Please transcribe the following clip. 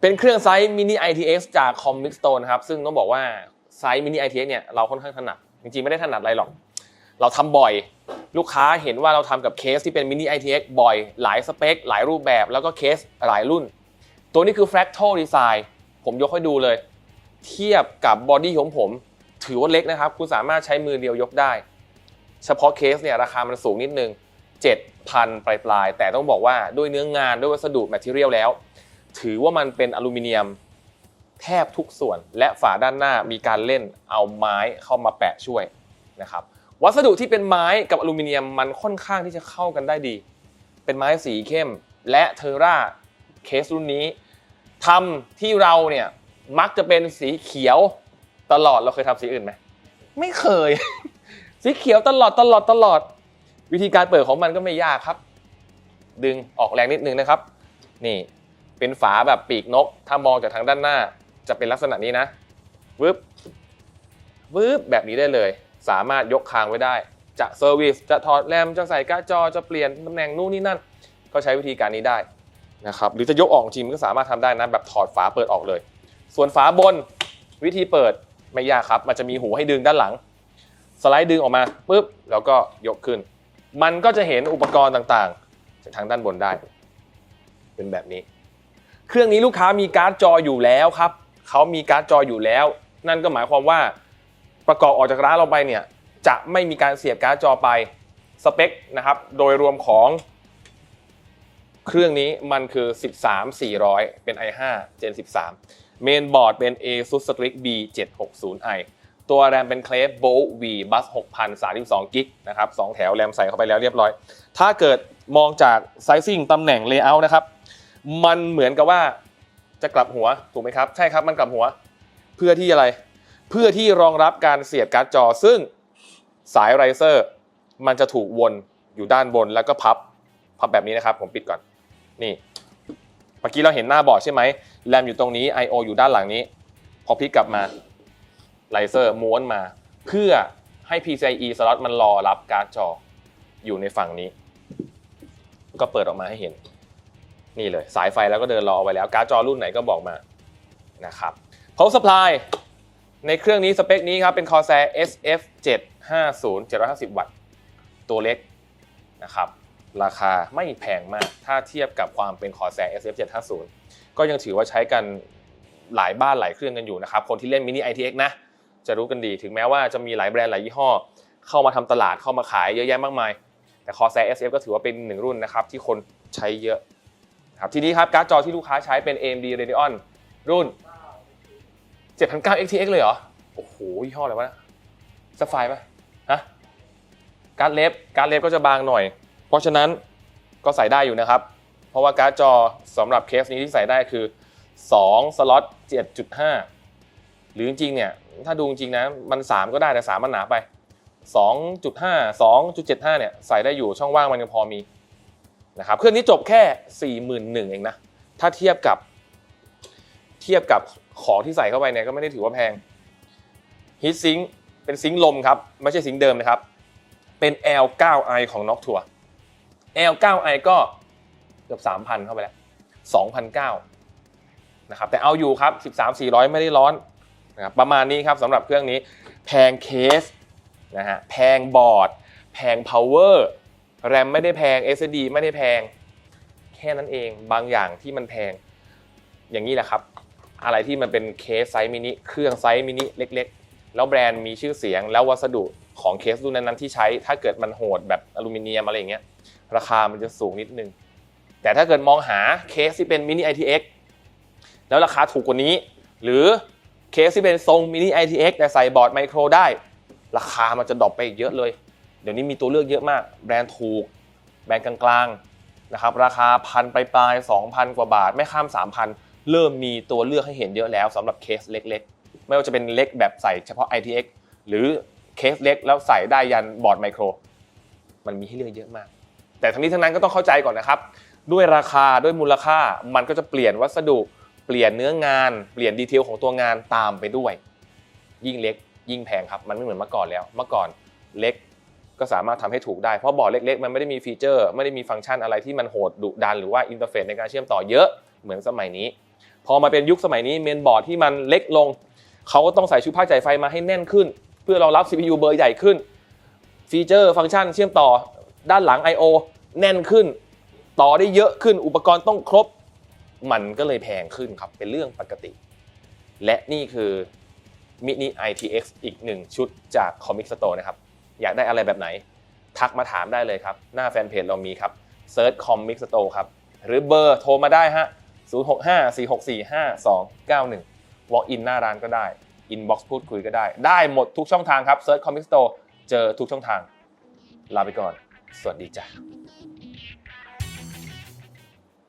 เป็นเครื่องไซส์ mini ITX จาก Comic Stone ครับ ซึ่งต้องบอกว่าไซส์ mini ITX เนี่ยเราค่อนข้างถนัด จริงๆ ไม่ได้ถนัดอะไรหรอก เราทำบ่อย ลูกค้าเห็นว่าเราทำกับเคสที่เป็น mini ITX บ่อย หลายสเปค หลายรูปแบบ แล้วก็เคสหลายรุ่น ตัวนี้คือ Fractal Design ผมยกให้ดูเลย เทียบกับบอดี้ของผม ถือว่าเล็กนะครับ คุณสามารถใช้มือเดียวยกได้ เฉพาะเคสเนี่ยราคามันสูงนิดนึง7,000ปลายๆแต่ต้องบอกว่าด้วยเนื้องานด้วยวัสดุแมทเทียลแล้ว ถือว่ามันเป็นอลูมิเนียมแทบทุกส่วน และฝาด้านหน้ามีการเล่นเอาไม้เข้ามาแปะช่วยนะครับ วัสดุที่เป็นไม้กับอลูมิเนียมมันค่อนข้างที่จะเข้ากันได้ดี เป็นไม้สีเข้ม และเทอร่าเคสรุ่นนี้ทำที่เราเนี่ยมักจะเป็นสีเขียวตลอดเราเคยทำสีอื่นไหมไม่เคย สีเขียวตลอดตลอดตลอด วิธีการเปิดของมันก็ไม่ยากครับ ดึงออกแรงนิดนึงนะครับ นี่ เป็นฝาแบบปีกนก ถ้ามองจากทางด้านหน้า จะเป็นลักษณะนี้นะวึบวึบแบบนี้ได้เลย สามารถยกคางไว้ได้ จะเซอร์วิสจะถอดแรมจะใส่การ์ดจอจะเปลี่ยนตำแหน่งนู่นนี่นั่น ก็ใช้วิธีการนี้ได้นะครับหรือจะยกออกจริงมันก็สามารถทำได้นะแบบถอดฝาเปิดออกเลย ส่วนฝาบนวิธีเปิดไม่ยากครับ มันจะมีหูให้ดึงด้านหลัง สไลด์ดึงออกมาปุ๊บแล้วก็ยกขึ้น มันก็จะเห็นอุปกรณ์ต่างๆ จากทางด้านบนได้ เป็นแบบนี้ เครื่องนี้ลูกค้ามีการ์ดจออยู่แล้วครับเขามีการ์ดจออยู่แล้ว นั่นก็หมายความว่าประกอบออกจากร้านเราไปเนี่ยจะไม่มีการเสียบการ์ดจอไปสเปคนะครับโดยรวมของ เครื่องนี้มันคือ 13400 เป็น i5 Gen 13 เมนบอร์ดเป็น ASUS Strix B760i ตัวแรมเป็น c l a v Bolt V Bus 6032 g b นะครับ2แถวแรมใส่เข้าไปแล้วเรียบร้อย ถ้าเกิดมองจากไซซิ่งตำแหน่ง Layout นะครับ มันเหมือนกับว่าจะกลับหัวถูกไหมครับ ใช่ครับมันกลับหัว เพื่อที่อะไร เพื่อที่รองรับการเสียบการ์ดจอ ซึ่งสายไรเซอร์มันจะถูกวนอยู่ด้านบนแล้วก็พับพับแบบนี้นะครับ ผมปิดก่อนนี่เมื่อกี้เราเห็นหน้าบอร์ดใช่ไหมแรมอยู่ตรงนี้ I/O อยู่ด้านหลังนี้ พอพลิกกลับมาไลเซอร์ม้วนมา เพื่อให้ PCIe สล็อตมันรอรับการ์ดจออยู่ในฝั่งนี้ ก็เปิดออกมาให้เห็น นี่เลยสายไฟแล้วก็เดินรอเอาไว้แล้ว การ์ดจอรุ่นไหนก็บอกมานะครับ Power Supply ในเครื่องนี้สเปคนี้ครับ เป็น Corsair SF 750 750 วัตต์ ตัวเล็กนะครับ ราคาไม่แพงมาก ถ้าเทียบกับความเป็น Corsair SF 750 ก็ยังถือว่าใช้กันหลายบ้านหลายเครื่องกันอยู่นะครับ คนที่เล่น Mini ITX นะ จะรู้กันดี ถึงแม้ว่าจะมีหลายแบรนด์หลายยี่ห้อ เข้ามาทำตลาดเข้ามาขายเยอะแยะมากมาย แต่ Corsair SF ก็ถือว่าเป็นหนึ่งรุ่นนะครับที่คนใช้เยอะ ครับทีนี้ครับการ์ดจอที่ลูกค้าใช้เป็น AMD Radeon รุ่น7009 XTX เลยเหรอ โอ้โหยี่ห้ออะไรวะสไฟปะฮะการ์ดเล็บการ์ดเล็บก็จะบางหน่อย เพราะฉะนั้นก็ใส่ได้อยู่นะครับ เพราะว่าการ์ดจอสำหรับเคสนี้ที่ใส่ได้คือ 2 สล็อต 7.5 หรือจริงๆเนี่ย ถ้าดูจริงนะมัน 3 ก็ได้แต่ 3 มันหนาไป 2.5 2.75 เนี่ย ใส่ได้อยู่ช่องว่างมันยังพอมี นะครับเครื่องนี้จบแค่ 41,000เองนะถ้าเทียบกับเทียบกับของที่ใส่เข้าไปเนี่ยก็ไม่ได้ถือว่าแพงฮีทซิงเป็นซิงลมครับไม่ใช่ซิงเดิมนะครับเป็น L9i ของ Noctua L9i ก็เกือบ 3,000 เข้าไปแล้ว2,009นะครับแต่เอาอยู่ครับ 13 400 ไม่ได้ร้อนนะครับประมาณนี้ครับสำหรับเครื่องนี้แพงเคสนะฮะแพงบอร์ด แพง power แรมไม่ได้แพง SSD ไม่ได้แพง แค่นั้นเองบางอย่างที่มันแพง อย่างนี้แหละครับ อะไรที่มันเป็นเคสไซส์มินิเครื่องไซส์มินิเล็ก ๆ แล้วแบรนด์มีชื่อเสียง แล้ววัสดุของเคสรุ่นนั้นๆที่ใช้ถ้าเกิดมันโหดแบบอลูมิเนียมอะไรอย่างเงี้ยราคามันจะสูงนิดนึง แต่ถ้าเกิดมองหาเคสที่เป็นมินิ ITX แล้วราคาถูกกว่านี้ หรือเคสที่เป็นทรงมินิ ITX แต่ใส่บอร์ดไมโครได้ ราคามันจะดรอปไปอีกเยอะเลย เดี๋ยวนี้มีตัวเลือกเยอะมาก แบรนด์ถูก แบรนด์กลางๆนะครับราคาพันปลายๆสองพันกว่าบาท ไม่ข้าม 3,000 เริ่มมีตัวเลือกให้เห็นเยอะแล้วสำหรับเคสเล็กๆ ไม่ว่าจะเป็นเล็กแบบใส่เฉพาะ ITX หรือเคสเล็กแล้วใส่ได้ยันบอร์ดไมโคร มันมีให้เลือกเยอะมาก แต่ทั้งนี้ทั้งนั้นก็ต้องเข้าใจก่อนนะครับ ด้วยราคาด้วยมูลค่ามันก็จะเปลี่ยนวัสดุ เปลี่ยนเนื้องาน เปลี่ยนดีเทลของตัวงานตามไปด้วย ยิ่งเล็กยิ่งแพงครับ มันไม่เหมือนเมื่อก่อนแล้ว เมื่อก่อนเล็ก ก็สามารถทำให้ถูกได้เพราะบอร์ดเล็กๆ มันไม่ได้มีฟีเจอร์ ไม่ได้มีฟังก์ชันอะไรที่มันโหดดุดันหรือว่าอินเทอร์เฟซในการเชื่อมต่อเยอะเหมือนสมัยนี้ พอมาเป็นยุคสมัยนี้เมนบอร์ดที่มันเล็กลงเขาก็ต้องใส่ชุดภาคจ่ายไฟมาให้แน่นขึ้น เพื่อรองรับ CPU เบอร์ใหญ่ขึ้น ฟีเจอร์ฟังก์ชันเชื่อมต่อด้านหลัง I/O แน่นขึ้น ต่อได้เยอะขึ้นอุปกรณ์ต้องครบ มันก็เลยแพงขึ้นครับเป็นเรื่องปกติ และนี่คือ Mini ITX อีกหนึ่งชุดจาก Comic Store นะครับ อยากได้อะไรแบบไหน ทักมาถามได้เลยครับ หน้าแฟนเพจเรามีครับเซิร์ชคอมมิกสโตครับ หรือเบอร์โทรมาได้ฮะ 0654645291 Walk in หน้าร้านก็ได้ Inbox พูดคุยก็ได้ ได้หมดทุกช่องทางครับเซิร์ชคอมมิกสโตเจอทุกช่องทาง ลาไปก่อน สวัสดีจ้ะ